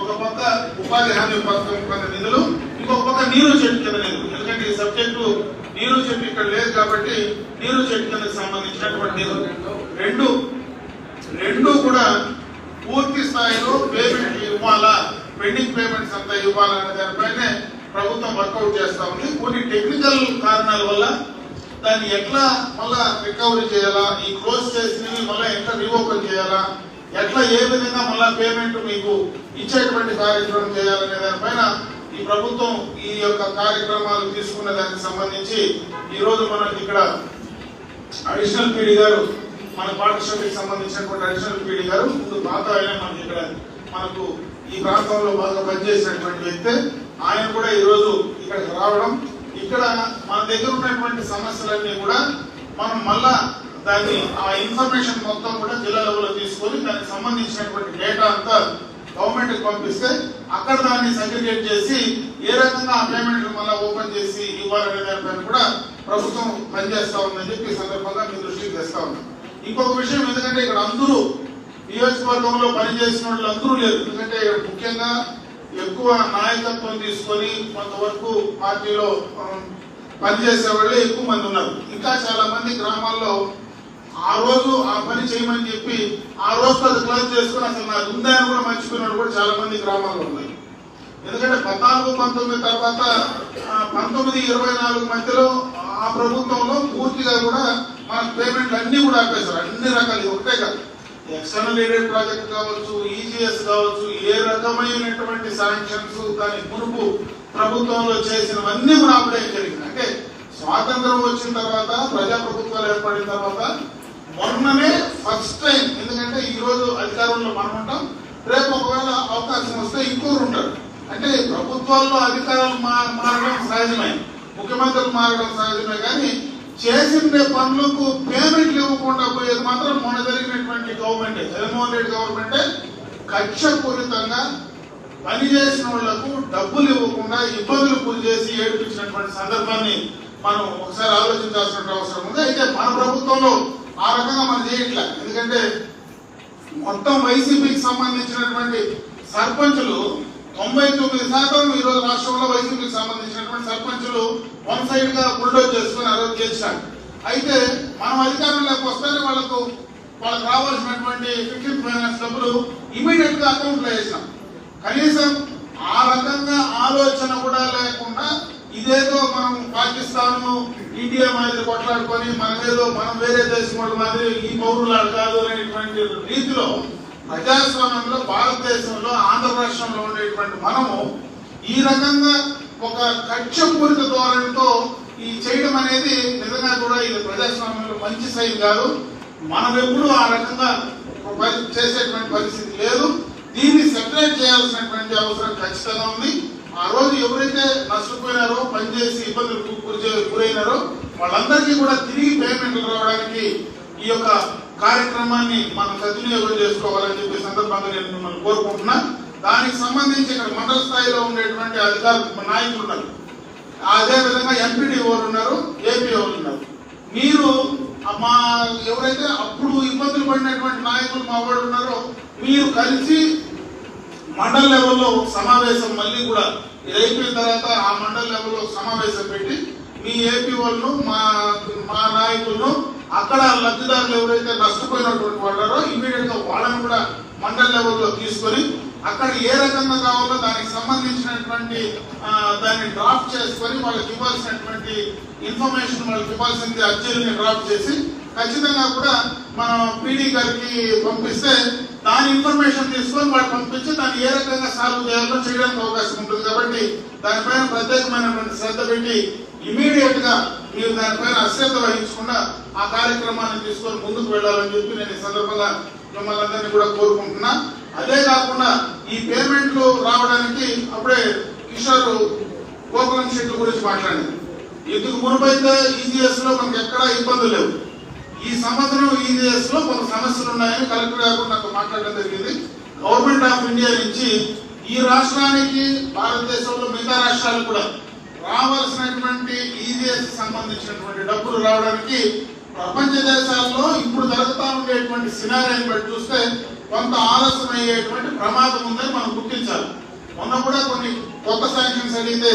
ఒక పక్క ఉపాధి హామీ పథకం కింద నిధులు ఇంకొక పక్క నీరు చెట్టు కింద నిధులు ఎందుకంటే ఈ సబ్జెక్టు నీరు చెట్టు ఇక్కడ లేదు కాబట్టి నీరు చెట్టు కింద సంబంధించినటువంటి నిధులు రెండు రెండు కూడా పూర్తి స్థాయిలో పేమెంట్ ఇవ్వాలా? పెండింగ్ పేమెంట్స్ అంతా ఇవ్వాలనే దానిపైనే ప్రభుత్వం వర్కౌట్ చేస్తా ఉంది. కొన్ని టెక్నికల్ కారణాల వల్ల దాన్ని ఎట్లా మళ్ళా రికవరీ చేయాలా? ఈ క్లోజ్ చేసినవి మళ్ళీ ఎట్లా రీఓపెన్ చేయాలా? ఎట్లా ఏ విధంగా మళ్ళా పేమెంట్ మీకు ఇచ్చేటువంటి కార్యక్రమం చేయాలనే దానిపైన ఈ ప్రభుత్వం ఈ యొక్క కార్యక్రమాలు తీసుకున్న దానికి సంబంధించి ఈ రోజు మనం ఇక్కడ అడిషనల్ పీడీ గారు మన పాఠశాలకి సంబంధించినటువంటి అడిషనల్ పీడీ గారు ముందు పాత ఆయన మనకి ఇక్కడ మనకు ఈ ప్రాంతంలో బాగా పనిచేసినటువంటి వ్యక్తి ఆయన కూడా ఈ రోజు ఇక్కడికి రావడం ఇక్కడ మన దగ్గర ఉన్నటువంటి సమస్యలన్నీ కూడా మనం మళ్ళా దాన్ని ఆ ఇన్ఫర్మేషన్ మొత్తం కూడా జిల్లా లెవెల్లో తీసుకొని దానికి సంబంధించినటువంటి డేటా అంతా గవర్నమెంట్కి పంపిస్తే అక్కడ దాన్ని సర్టిఫికేట్ చేసి ఏ రకంగా ఆ పేమెంట్ మళ్ళీ ఓపెన్ చేసి ఇవ్వాలనే దానిపైన కూడా ప్రభుత్వం పనిచేస్తా ఉందని చెప్పి సందర్భంగా మీ దృష్టికి తెస్తా ఉన్నాం. ఇంకొక విషయం ఎందుకంటే ఇక్కడ అందరూ నియోజకవర్గంలో పనిచేసిన వాళ్ళు అందరూ లేరు. ఎందుకంటే ముఖ్యంగా ఎక్కువ నాయకత్వం తీసుకొని కొంతవరకు పార్టీలో పనిచేసే వాళ్ళే ఎక్కువ మంది ఉన్నారు. ఇంకా చాలా మంది గ్రామాల్లో ఆ రోజు ఆ పని చేయమని చెప్పి ఆ రోజు అది క్లోజ్ చేసుకుని అసలు నాకు ఉందా అని కూడా మర్చిపోయినాడు కూడా చాలా మంది గ్రామాల్లో ఉన్నాయి. ఎందుకంటే పద్నాలుగు పంతొమ్మిది తర్వాత పంతొమ్మిది ఇరవై నాలుగు మధ్యలో ఆ ప్రభుత్వంలో పూర్తిగా కూడా మన పేమెంట్లు అన్ని కూడా ఆపేశారు. అన్ని రకాలు ఒకటే కాదు. ఎక్స్టర్నల్ ఎయిడెడ్ ప్రాజెక్ట్ కావచ్చు ఈజీఎస్ కావచ్చు ఏ రకమైనటువంటి శాంక్షన్స్ దాని మునుపు ప్రభుత్వంలో చేసినవన్నీ కూడా ఆపడం జరిగింది. అంటే స్వాతంత్రం వచ్చిన తర్వాత ప్రజా ప్రభుత్వాలు ఏర్పడిన తర్వాత మొన్ననే ఫస్ట్ టైం ఎందుకంటే ఈరోజు అధికారంలో మనం ఉంటాం రేపు ఒకవేళ అవకాశం వస్తే ఇంకోరు ఉంటారు. అంటే ప్రభుత్వాల్లో అధికారులు మా- మారడం సహజమే. ముఖ్యమంత్రులు మారడం సహజమే కానీ చేసిన పనులకు పేమెంట్లు ఇవ్వకుండా పోయేది మాత్రం మొన్న జరిగినటువంటి గవర్నమెంట్ జగన్మోహన్ రెడ్డి గవర్నమెంటే కక్షపూరితంగా పని చేసిన వాళ్ళకు డబ్బులు ఇవ్వకుండా ఇబ్బందులు గురి చేసి ఏడిపించినటువంటి సందర్భాన్ని మనం ఒకసారి ఆలోచించాల్సిన అవసరం ఉంది. అయితే మన ప్రభుత్వంలో ఆ రకంగా మనం చేయట్లే. ఎందుకంటే మొత్తం వైసీపీకి సంబంధించినటువంటి సర్పంచులు తొంభై తొమ్మిది శాతం ఈ రోజు రాష్ట్రంలో వైసీపీకి సంబంధించినటువంటి సర్పంచులు వన్ సైడ్గా బుల్డోజ్ చేసుకుని అరెస్ట్ చేశారు. అయితే మనం అధికారంలోకి వస్తేనే వాళ్ళకు వాళ్ళకి రావాల్సినటువంటి ఫిఫ్టీన్ ఫైనాన్స్ డబ్బులు ఇమీడియట్గా అకౌంట్లో వేసాం కనీసం ఆ రకంగా ఆలోచన కూడా లేకుండా ఇదేదో మనం పాకిస్తాన్ ఇండియా మాదిరి కొట్లాడుకొని మనమేదో మనం వేరే దేశం వాళ్ళ మాదిరి ఈ పౌరులు కాదు అనేటువంటి రీతిలో ప్రజాస్వామ్యంలో భారతదేశంలో ఆంధ్ర రాష్ట్రంలో ఉండేటువంటి మనము ఈ రకంగా ఒక కక్షపూరిత ధోరణితో ఈ చేయడం అనేది నిజంగా కూడా ఇది ప్రజాస్వామ్యంలో మంచి సైన్ కాదు. మనం ఎప్పుడు ఆ రకంగా చేసేటువంటి పరిస్థితి లేదు. దీన్ని సెపరేట్ చేయాల్సినటువంటి అవసరం ఖచ్చితంగా ఉంది. ఆ రోజు ఎవరైతే నష్టపోయినారో పనిచేసి ఇబ్బందులు గురైనారో వాళ్ళందరికీ కూడా తిరిగి పేమెంట్లు రావడానికి ఈ యొక్క కార్యక్రమాన్ని మనం సద్వినియోగం చేసుకోవాలని చెప్పి సందర్భంగా నేను మిమ్మల్ని కోరుకుంటున్నా. దానికి సంబంధించి ఇక్కడ మండల స్థాయిలో ఉండేటువంటి అధికారులు నాయకులు ఉన్నారు అదే విధంగా ఎంపీడీఓలు ఉన్నారు ఏపీఓలు ఉన్నారు. మీరు మా ఎవరైతే అప్పుడు ఇబ్బందులు పడినటువంటి నాయకులు మా వాళ్ళు ఉన్నారో మీరు కలిసి మండల్ లెవెల్లో సమావేశం మళ్ళీ కూడా ఇది అయిపోయిన తర్వాత ఆ మండల్ లెవెల్లో సమావేశం పెట్టి మీ ఏపీ వాళ్ళు మా మా నాయకులను అక్కడ లబ్ధిదారులు ఎవరైతే నష్టపోయినటువంటి వాళ్ళారో ఇమీడియట్గా వాళ్ళని కూడా మండల్ లెవెల్లో తీసుకొని అక్కడ ఏ రకంగా కావాలో దానికి సంబంధించినటువంటి దాన్ని డ్రాఫ్ట్ చేసుకొని వాళ్ళకి ఇవ్వాల్సినటువంటి ఇన్ఫర్మేషన్ వాళ్ళకి ఇవ్వాల్సింది అర్జీలని డ్రాఫ్ట్ చేసి ఖచ్చితంగా కూడా మనం పీడీ గారికి పంపిస్తే దాని ఇన్ఫర్మేషన్ తీసుకొని వాళ్ళు పంపించి దాన్ని ఏ రకంగా సాల్వ్ చేయాలో చేయడానికి అవకాశం ఉంటుంది కాబట్టి దానిపైన ప్రత్యేకమైనటువంటి శ్రద్ధ పెట్టి ఇమీడియట్గా మీరు దానిపైన అశ్రద్ధ వహించకుండా ఆ కార్యక్రమాన్ని తీసుకొని ముందుకు వెళ్ళాలని చెప్పి నేను ఈ సందర్భంగా మిమ్మల్ని అందరినీ కూడా కోరుకుంటున్నా. అదే కాకుండా ఈ పేమెంట్లు రావడానికి అప్పుడే కిషోర్ గోకులం షెడ్ గురించి మాట్లాడింది. ఇందుకు మునుపైతే ఈజీఎస్లో మనకి ఎక్కడా ఇబ్బందులు లేవు. ఈ సంవత్సరం ఈజీఎస్లో కొన్ని సమస్యలు ఉన్నాయని కలెక్టర్ గారు నాకు మాట్లాడడం జరిగింది. గవర్నమెంట్ ఆఫ్ ఇండియా నుంచి ఈ రాష్ట్రానికి భారతదేశంలో మిగతా రాష్ట్రాలకు కూడా రావాల్సినటువంటి ఈజీఎస్ సంబంధించినటువంటి డబ్బులు రావడానికి ప్రపంచ దేశాల్లో ఇప్పుడు జరుగుతా ఉండేటువంటి సినారియాని బట్టి చూస్తే కొంత ఆలస్యం అయ్యేటువంటి ప్రమాదం ఉందని మనం గుర్తించాలి. మొన్న కూడా కొన్ని కొత్త శాంక్షన్స్ అడిగితే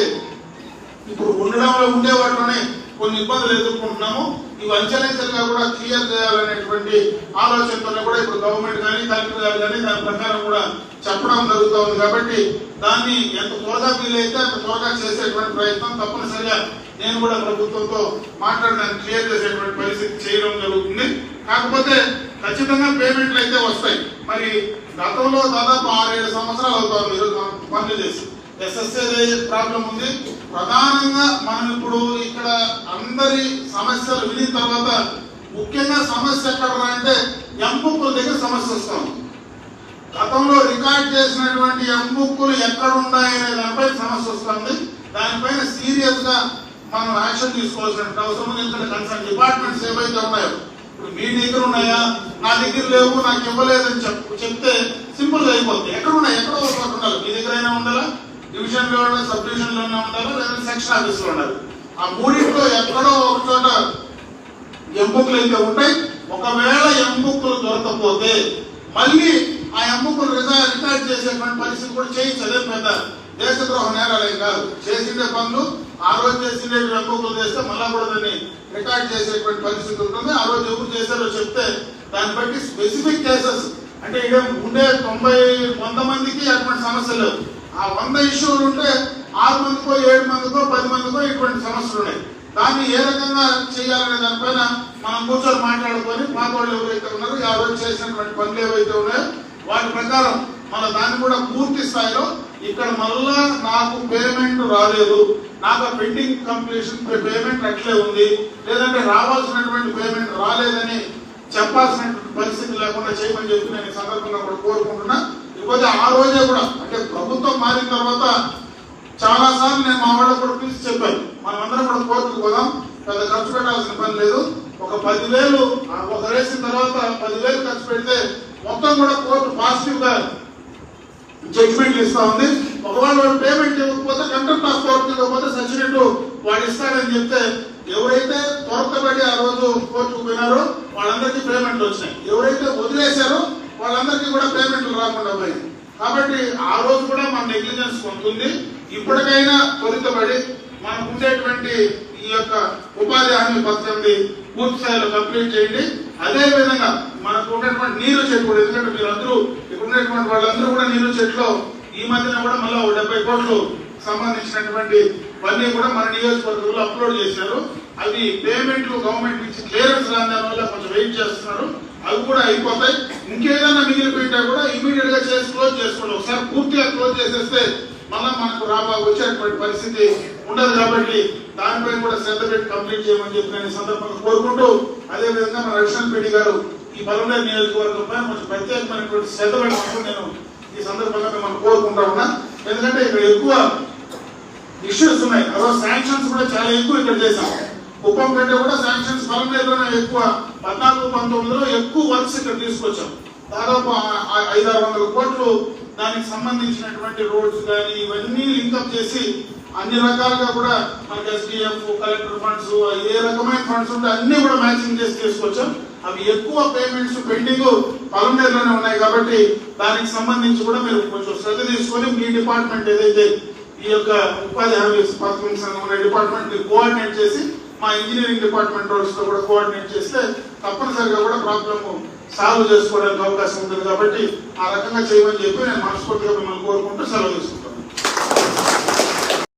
ఇప్పుడు ఉండడంలో ఉండేవాటిలోనే కొన్ని ఇబ్బందులు ఎదుర్కొంటున్నాము. ఇవి అంచెలంచెలుగా కూడా క్లియర్ చేయాలనేటువంటి ఆలోచనతోనే కూడా ఇప్పుడు గవర్నమెంట్ కానీ కలెక్టర్ గారు కానీ దాని ప్రకారం కూడా చెప్పడం జరుగుతూ ఉంది. కాబట్టి దాన్ని ఎంత త్వరగా వీలైతే అంత త్వరగా చేసేటువంటి ప్రయత్నం తప్పనిసరిగా నేను కూడా ప్రభుత్వంతో మాట్లాడడానికి క్లియర్ చేసేటువంటి పరిస్థితి చేయడం జరుగుతుంది. కాకపోతే ఖచ్చితంగా పేమెంట్లు అయితే వస్తాయి. మరి గతంలో దాదాపు ఆరేడు సంవత్సరాలు అవుతాం ఈరోజు మనం పనులు చేసి. ఎస్ఎస్ఏ ప్రాబ్లం ఉంది. ప్రధానంగా మనం ఇప్పుడు ఇక్కడ అందరి సమస్యలు విని తర్వాత ముఖ్యంగా సమస్య ఎక్కడ అంటే ఎంపుక్కుల దగ్గర సమస్య వస్తాం గతంలో రికార్డ్ చేసినటువంటి ఎంబుక్కులు ఎక్కడ ఉన్నాయనే దానిపై సమస్య వస్తుంది. దానిపైన సీరియస్గా మనం యాక్షన్ తీసుకోవాల్సిన అవసరం ఉంది. ఎందుకంటే కన్సర్న్ డిపార్ట్మెంట్స్ ఏవైతే ఉన్నాయో ఇప్పుడు మీ దగ్గర ఉన్నాయా? నా దగ్గర లేవు నాకు ఇవ్వలేదని చెప్తే సింపుల్ అయిపోతుంది ఎక్కడ ఉన్నాయి ఎక్కడ ఉండాలి. మీ దగ్గర అయినా ఉండాలా? డివిజన్లో సబ్ డివిజన్లో ఉంటారు లేదా సెక్షన్ ఆఫీస్లో ఉండాలి ఆ మూడింట్లో ఎక్కడో ఒక చోట ఎంబుక్లు అయితే ఉంటాయి. ఒకవేళ ఎంబుక్లు దొరకపోతే మళ్ళీ ఆ ఎంబుక్లు రిజా- రికార్డ్ చేసేటువంటి పరిస్థితి కూడా చేయొచ్చు అదే పెద్ద దేశద్రోహ నేరాలేం కాదు. చేసిండే పనులు ఆ రోజు చేసిండే ఎంబుక్లు చేస్తే మళ్ళా కూడా దాన్ని రికార్డ్ చేసేటువంటి పరిస్థితి ఉంటుంది. ఆ రోజు ఎవరు చేశారో చెప్తే దాన్ని బట్టి స్పెసిఫిక్ కేసెస్ అంటే ఇక ఉండే తొంభై వంద మందికి అటువంటి సమస్యలు లేవు ఆ వంద ఇష్యూలు ఉంటే ఆరు మందికో ఏడు మందికో పది మందికో ఇటువంటి సమస్యలు ఉన్నాయి. దాన్ని ఏ రకంగా చేయాలనే దానిపైన మనం కూర్చొని మాట్లాడుకొని పాత వాళ్ళు ఎవరైతే ఉన్నారో ఆ రోజు చేసినటువంటి పనులు ఏవైతే ఉన్నాయో వాటి ప్రకారం మన దాన్ని కూడా పూర్తి స్థాయిలో ఇక్కడ మళ్ళా నాకు పేమెంట్ రాలేదు. నాకు ఆ పెండింగ్ కంప్లీషన్ పేమెంట్ అట్లే ఉంది. లేదంటే రావాల్సినటువంటి పేమెంట్ రాలేదని చెప్పాల్సినటువంటి పరిస్థితి లేకుండా చేయమని చెప్పి నేను ఈ సందర్భంగా కూడా కోరుకుంటున్నా. ఇకపోతే ఆ రోజే కూడా అంటే ప్రభుత్వం మారిన తర్వాత చాలా సార్లు నేను మా వాళ్ళకు కూడా పిలిచి చెప్పాను. మనం అందరం కూడా కోర్టుకు పోదాం పెద్ద ఖర్చు పెట్టాల్సిన పని లేదు. ఒక పదివేలు ఆ ఒక వేసిన తర్వాత పదివేలు ఖర్చు పెడితే మొత్తం కూడా కోర్టు పాజిటివ్గా జడ్జిమెంట్ ఇస్తా ఉంది. ఒకవేళ వాడు పేమెంట్ ఇవ్వకపోతే కంటెంట్ ఆఫ్ కోర్టు ఇవ్వకపోతే సచినట్టు వాడు ఇస్తాడని చెప్తే ఎవరైతే త్వరతపడి ఆ రోజు కోర్టుకు పోయినారో వాళ్ళందరికీ పేమెంట్లు వచ్చినాయి. ఎవరైతే వదిలేశారో వాళ్ళందరికీ కూడా పేమెంట్లు రాకుండా పోయింది కాబట్టి ఆ రోజు కూడా మన నెగ్లిజెన్స్ కొంటుంది ఇప్పటికైనా త్వరితపడి మనకు ఉండేటువంటి ఈ యొక్క ఉపాధి హామీ పథకంది పూర్తి స్థాయిలో కంప్లీట్ చేయండి. అదే విధంగా మనకు ఉన్నటువంటి నీరు చెట్టు కూడా ఎందుకంటే మీరందరూ ఇక్కడ ఉన్నటువంటి వాళ్ళందరూ కూడా నీరు చెట్లు ఈ మధ్యన కూడా మళ్ళీ ఒక డెబ్బై కోట్లు సంబంధించినటువంటి అన్ని కూడా మన నియోజకవర్గంలో అప్లోడ్ చేశారు. అవి పేమెంట్ గవర్నమెంట్ ఇచ్చి క్లియరెన్స్ రాని వల్ల కొంచెం వెయిట్ చేస్తున్నారు. అవి కూడా అయిపోతాయి. ఇంకేదైనా మిగిలిపోయింటే కూడా ఇమీడియట్గా చేసి క్లోజ్ చేసుకోండి. ఒకసారి పూర్తిగా క్లోజ్ చేసేస్తే మళ్ళా మనకు రాబా వచ్చేటువంటి పరిస్థితి ఉండదు కాబట్టి దానిపై కూడా శ్రద్ధ పెట్టి కంప్లీట్ చేయమని చెప్పి నేను సందర్భంగా కోరుకుంటూ అదే విధంగా మన రవిశంకర్ రెడ్డి గారు ఈ బలంగా నియోజకవర్గంపై కొంచెం ప్రత్యేకమైనటువంటి శ్రద్ధ పెట్టినప్పుడు నేను ఈ సందర్భంగా మిమ్మల్ని కోరుకుంటా ఉన్నా. ఎందుకంటే ఇక్కడ ఎక్కువ ఇష్యూస్ ఉన్నాయి. అదో శాంక్షన్స్ కూడా చాలా ఎక్కువ ఇక్కడ చేశాం. కుప్పం కంటే కూడా శాంక్షన్స్ బలంలోనే ఎక్కువ పద్నాలుగు పంతొమ్మిదిలో ఎక్కువ వర్క్స్ ఇక్కడ తీసుకొచ్చాం. దాదాపు ఐదారు వందల కోట్లు దానికి సంబంధించినటువంటి రోడ్స్ కానీ ఇవన్నీ లింకప్ చేసి అన్ని రకాలుగా కూడా మనకి ఎస్డిఎఫ్ కలెక్టర్ ఫండ్స్ ఏ రకమైన ఫండ్స్ ఉంటే అన్ని కూడా మ్యాచింగ్ చేసి తీసుకొచ్చాం. అవి ఎక్కువ పేమెంట్స్ పెండింగ్ పలమనేరులోనే ఉన్నాయి కాబట్టి దానికి సంబంధించి కూడా మీరు కొంచెం శ్రద్ధ తీసుకొని మీ డిపార్ట్మెంట్ ఏదైతే ఈ యొక్క ఉపాధి హామీ పథకం సంఘం ఉన్న డిపార్ట్మెంట్ కోఆర్డినేట్ చేసి మా ఇంజనీరింగ్ డిపార్ట్మెంట్ వాళ్ళతో కూడా కోఆర్డినేట్ చేస్తే తప్పనిసరిగా కూడా ప్రాబ్లమ్ సాల్వ్ చేసుకోవడానికి అవకాశం ఉంటుంది కాబట్టి ఆ రకంగా చేయమని చెప్పి నేను మనస్ఫూర్తిగా మిమ్మల్ని కోరుకుంటూ సెలవు తీసుకుంటాను